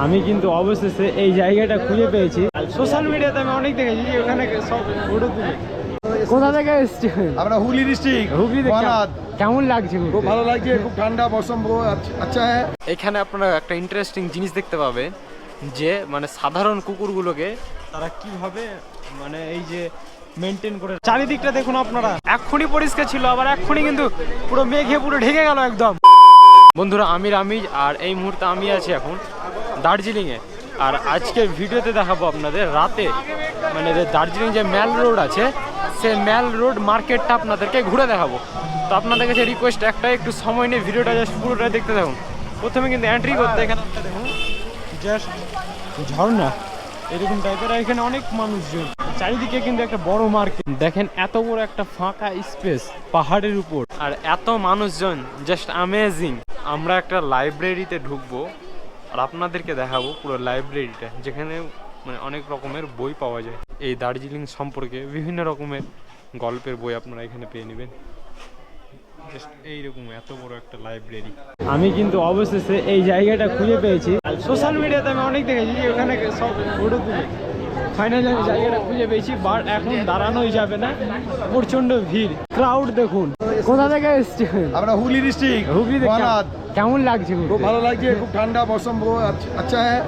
আমি কিন্তু অবশেষে এই জায়গাটা খুঁজে পেয়েছি। সোশ্যাল মিডিয়াতে আমি অনেক দেখেছি যে ওখানে সব ফটো তুলে। কোথা থেকে এসছে? আমরা হুগলি ডিস্ট্রিক্ট হুগলি কেমন লাগছে খুব ভালো লাগছে খুব ঠান্ডা মৌসুম আচ্ছা- আচ্ছা হ্যাঁ। এখানে আপনারা একটা ইন্টারেস্টিং জিনিস দেখতে পাবেন যে মানে সাধারণ কুকুরগুলোকে তারা কীভাবে মানে এই যে মেনটেন করে চারিদিকটা দেখুন আপনারা। এক্ষুনি পরিষ্কার ছিল আবার এক্ষুনি কিন্তু পুরো মেঘে পুরো ঢেকে গেল একদম। বন্ধুরা আমি রামিজ আর এই মুহূর্তে আমি আছি এখন দার্জিলিংয়ে। আর আজকের ভিডিওতে দেখাবো আপনাদের রাতে মানে যে দার্জিলিং যে ম্যাল রোড আছে সে ম্যাল রোড মার্কেটটা আপনাদেরকে ঘুরে দেখাবো। তো আপনাদের কাছে রিকোয়েস্ট একটাই একটু সময় নিয়ে ভিডিওটা জাস্ট পুরোটা দেখতে থাকুন। প্রথমে কিন্তু এন্ট্রি করতে এখানে দেখুন। জাস্ট ঝর্ণা এরকম টাইপের এখানে অনেক মানুষজন। চারিদিকে কিন্তু একটা বড় মার্কেট। দেখেন এত বড় একটা ফাঁকা স্পেস পাহাড়ের উপর। আর এত মানুষজন জাস্ট অ্যামেজিং আমরা একটা লাইব্রেরিতে ঢুকবো আর আপনাদেরকে দেখাবো পুরো লাইব্রেরিটা যেখানে মানে অনেক রকমের বই পাওয়া যায়। এই দার্জিলিং সম্পর্কে বিভিন্ন রকমের গল্পের বই আপনারা এখানে পেয়ে নেবেন। এইরকম এত বড় একটা লাইব্রেরি আমি কিন্তু অবশেষে এই জায়গাটা খুঁজে পেয়েছি। সোশ্যাল মিডিয়াতে আমি অনেক দেখেছি যে ওখানে সব ফটো তুলে। ফাইনালি আমি জায়গাটা খুঁজে পেয়েছি বাট এখন দাঁড়ানোই যাবে না। প্রচণ্ড ভিড়। ক্রাউড দেখুন। কোথা থেকে এসছে? আমরা হুগলি ডিস্ট্রিক্ট হুগলি কেমন লাগছে খুব ভালো লাগছে খুব ঠান্ডা মৌসুম আচ্ছা- আচ্ছা হ্যাঁ।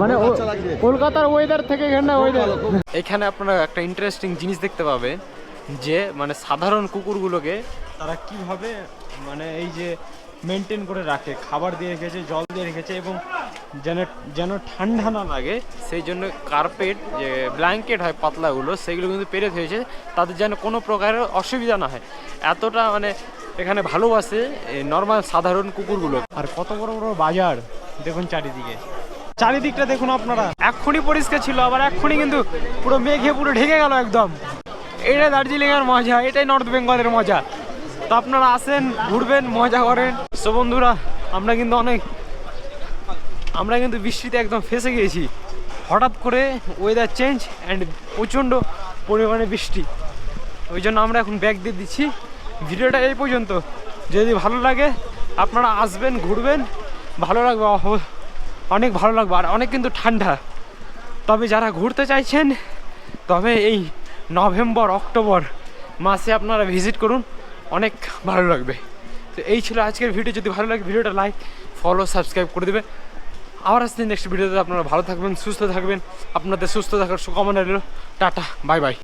মানে আচ্ছা। কলকাতার ওয়েদার থেকে এখানে ওয়েদার এখানে আপনারা একটা ইন্টারেস্টিং জিনিস দেখতে পাবেন যে মানে সাধারণ কুকুরগুলোকে তারা কীভাবে মানে এই যে মেনটেন করে রাখে খাবার দিয়ে রেখেছে জল দিয়ে রেখেছে এবং যেন যেন ঠান্ডা না লাগে সেই জন্য কার্পেট যে ব্ল্যাঙ্কেট হয় পাতলাগুলো সেগুলো কিন্তু পেরে হয়েছে তাদের যেন কোনো প্রকারের অসুবিধা না হয়। এতটা মানে এখানে ভালোবাসে নর্মাল সাধারণ কুকুরগুলো। আর কত বড় বড় বাজার দেখুন চারিদিকে। চারিদিকটা দেখুন আপনারা। এক্ষুনি পরিষ্কার ছিল আবার এক্ষুনি কিন্তু পুরো মেঘে পুরো ঢেকে গেল একদম। এটাই দার্জিলিং এর মজা এটাই নর্থ বেঙ্গলের মজা। তো আপনারা আসেন ঘুরবেন মজা করেন। সো বন্ধুরা আমরা কিন্তু অনেক আমরা কিন্তু বৃষ্টিতে একদম ফেসে গিয়েছি। হঠাৎ করে ওয়েদার চেঞ্জ অ্যান্ড প্রচণ্ড পরিমাণে বৃষ্টি। ওই জন্য আমরা এখন ব্যাগ দিয়ে দিচ্ছি। ভিডিওটা এই পর্যন্ত। যদি ভালো লাগে, আপনারা আসবেন, ঘুরবেন। ভালো লাগবে অনেক ভালো লাগবে। আর অনেক কিন্তু ঠান্ডা। তবে যারা ঘুরতে চাইছেন, তবে এই নভেম্বর, অক্টোবর মাসে আপনারা ভিজিট করুন। অনেক ভালো লাগবে। তো এই ছিল আজকের ভিডিও। যদি ভালো লাগে, ভিডিওটা লাইক ফলো সাবস্ক্রাইব করে দেবে আবার আসতে নেক্সট ভিডিওতে আপনারা ভালো থাকবেন, সুস্থ থাকবেন। আপনাদের সুস্থ থাকার শুভকামনা রইল। Tata bye bye